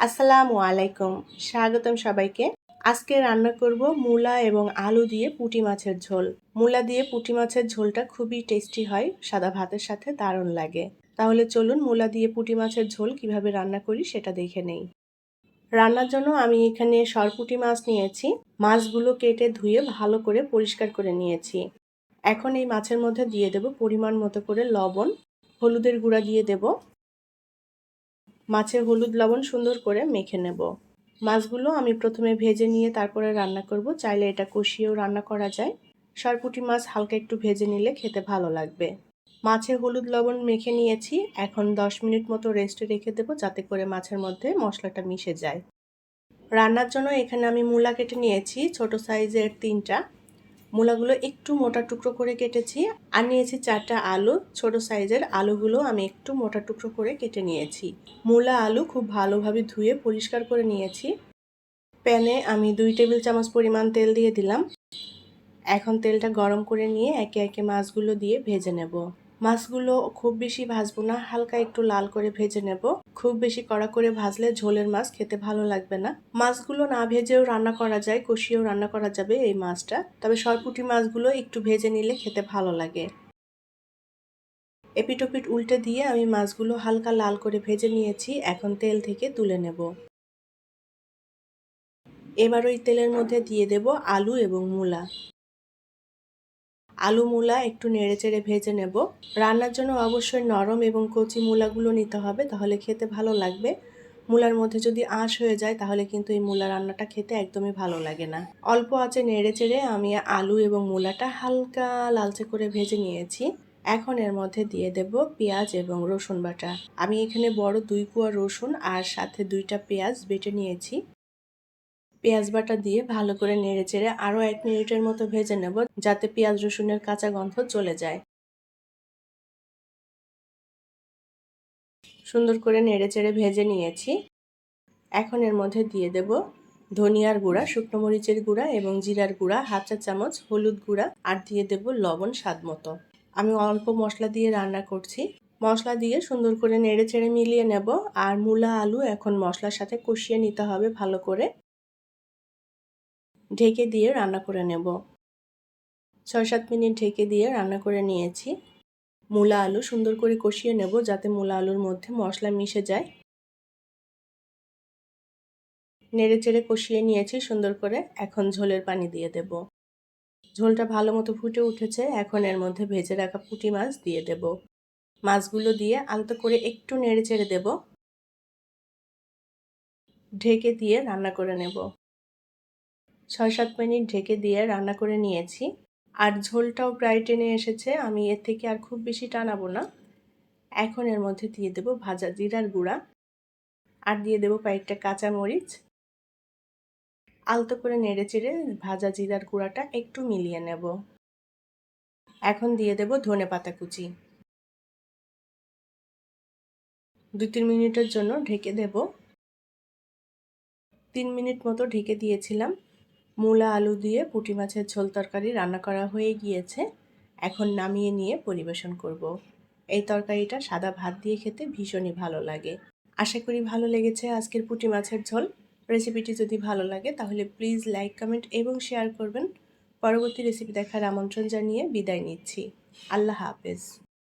আসসালামু আলাইকুম। স্বাগতম সবাইকে। আজকে রান্না করব মূলা এবং আলু দিয়ে পুঁটি মাছের ঝোল। মূলা দিয়ে পুঁটি মাছের ঝোলটা খুবই টেস্টি হয়, সাদা ভাতের সাথে দারুণ লাগে। তাহলে চলুন মূলা দিয়ে পুঁটি মাছের ঝোল কীভাবে রান্না করি সেটা দেখে নেই। রান্নার জন্য আমি এখানে সরপুটি মাছ নিয়েছি। মাছগুলো কেটে ধুয়ে ভালো করে পরিষ্কার করে নিয়েছি। এখন এই মাছের মধ্যে দিয়ে দেব পরিমাণ মতো করে লবণ। হলুদের গুঁড়া দিয়ে দেব। মাছে হলুদ লবণ সুন্দর করে মেখে নেব। মাছগুলো আমি প্রথমে ভেজে নিয়ে তারপরে রান্না করব। চাইলে এটা কষিয়েও রান্না করা যায়। সরপুটি মাছ হালকা একটু ভেজে নিলে খেতে ভালো লাগবে। মাছে হলুদ লবণ মেখে নিয়েছি। এখন দশ মিনিট মতো রেস্টে রেখে দেবো যাতে করে মাছের মধ্যে মশলাটা মিশে যায়। রান্নার জন্য এখানে আমি মূলা কেটে নিয়েছি। ছোট সাইজের তিনটা। মূলাগুলো একটু মোটা টুকরো করে কেটেছি আর নিয়েছি চারটা আলু। ছোট সাইজের আলুগুলো আমি একটু মোটা টুকরো করে কেটে নিয়েছি। মূলা আলু খুব ভালোভাবে ধুয়ে পরিষ্কার করে নিয়েছি। প্যানে আমি দুই টেবিল চামচ পরিমাণ তেল দিয়ে দিলাম। এখন তেলটা গরম করে নিয়ে একে একে মাছগুলো দিয়ে ভেজে নেব। মাছগুলো খুব বেশি ভাজবো না, হালকা একটু লাল করে ভেজে নেব। খুব বেশি কড়া করে ভাজলে ঝোলের মাছ খেতে ভালো লাগবে না। মাছগুলো না ভেজেও রান্না করা যায়, কষিয়েও রান্না করা যাবে এই মাছটা। তবে সরপুটি মাছগুলো একটু ভেজে নিলে খেতে ভালো লাগে। এপিটোপিট উল্টে দিয়ে আমি মাছগুলো হালকা লাল করে ভেজে নিয়েছি, এখন তেল থেকে তুলে নেব। এবার ওই তেলের মধ্যে দিয়ে দেব আলু এবং মূলা। আলু মূলা একটু নেড়ে চেড়ে ভেজে নেব। রান্নার জন্য অবশ্যই নরম এবং কচি মূলাগুলো নিতে হবে, তাহলে খেতে ভালো লাগবে। মূলার মধ্যে যদি আঁশ হয়ে যায়, তাহলে কিন্তু এই মূলা রান্নাটা খেতে একদমই ভালো লাগে না। অল্প আঁচে নেড়ে চেড়ে আমি আলু এবং মূলাটা হালকা লালচে করে ভেজে নিয়েছি। এখন এর মধ্যে দিয়ে দেব পেঁয়াজ এবং রসুন বাটা। আমি এখানে বড় দুই কুয়া রসুন আর সাথে দুইটা পেঁয়াজ বেটে নিয়েছি। পেঁয়াজ বাটা দিয়ে ভালো করে নেড়ে চেড়ে আরও এক মিনিটের মতো ভেজে নেব, যাতে পেঁয়াজ রসুনের কাঁচা গন্ধ চলে যায়। সুন্দর করে নেড়ে চেড়ে ভেজে নিয়েছি। এখন এর মধ্যে দিয়ে দেব ধনিয়ার গুঁড়া, শুকনো মরিচের গুঁড়া এবং জিরার গুঁড়া, হাফ চা চামচ হলুদ গুঁড়া, আর দিয়ে দেব লবণ স্বাদ মতো। আমি অল্প মশলা দিয়ে রান্না করছি। মশলা দিয়ে সুন্দর করে নেড়ে চেড়ে মিলিয়ে নেব, আর মূলা আলু এখন মশলার সাথে কষিয়ে নিতে হবে ভালো করে। ঢেকে দিয়ে রান্না করে নেব। ছয় সাত মিনিট ঢেকে দিয়ে রান্না করে নিয়েছি। মূলা আলু সুন্দর করে কষিয়ে নেব যাতে মূলা আলুর মধ্যে মশলা মিশে যায়। নেড়ে চেড়ে কষিয়ে নিয়েছি সুন্দর করে। এখন ঝোলের পানি দিয়ে দেব। ঝোলটা ভালো মতো ফুটে উঠেছে। এখন এর মধ্যে ভেজে রাখা পুঁটি মাছ দিয়ে দেব। মাছগুলো দিয়ে আলতো করে একটু নেড়ে চেড়ে দেব। ঢেকে দিয়ে রান্না করে নেব। ছয় সাত মিনিট ঢেকে দিয়ে রান্না করে নিয়েছি। আর ঝোলটাও প্রায় টেনে এসেছে, আমি এর থেকে আর খুব বেশি টানাবো না। এখন এর মধ্যে দিয়ে দেব ভাজা জিরার গুঁড়া। আর দিয়ে দেব কয়েকটা কাঁচা মরিচ আলতো করে নেড়ে চেড়ে ভাজা জিরার গুঁড়াটা একটু মিলিয়ে নেব। এখন দিয়ে দেব ধনে পাতা কুচি। দু তিন মিনিটের জন্য ঢেকে দেব। তিন মিনিট মতো ঢেকে দিয়েছিলাম। মূলা আলু দিয়ে পুঁটি মাছের ঝোল তরকারি রান্না করা হয়ে গিয়েছে। এখন নামিয়ে নিয়ে পরিবেশন করব। এই তরকারিটা সাদা ভাত দিয়ে খেতে ভীষণই ভালো লাগে। আশা করি ভালো লেগেছে আজকের পুঁটি মাছের ঝোল। রেসিপিটি যদি ভালো লাগে তাহলে প্লিজ লাইক, কমেন্ট এবং শেয়ার করবেন। পরবর্তী রেসিপি দেখার আমন্ত্রণ জানিয়ে বিদায় নিচ্ছি। আল্লাহ হাফেজ।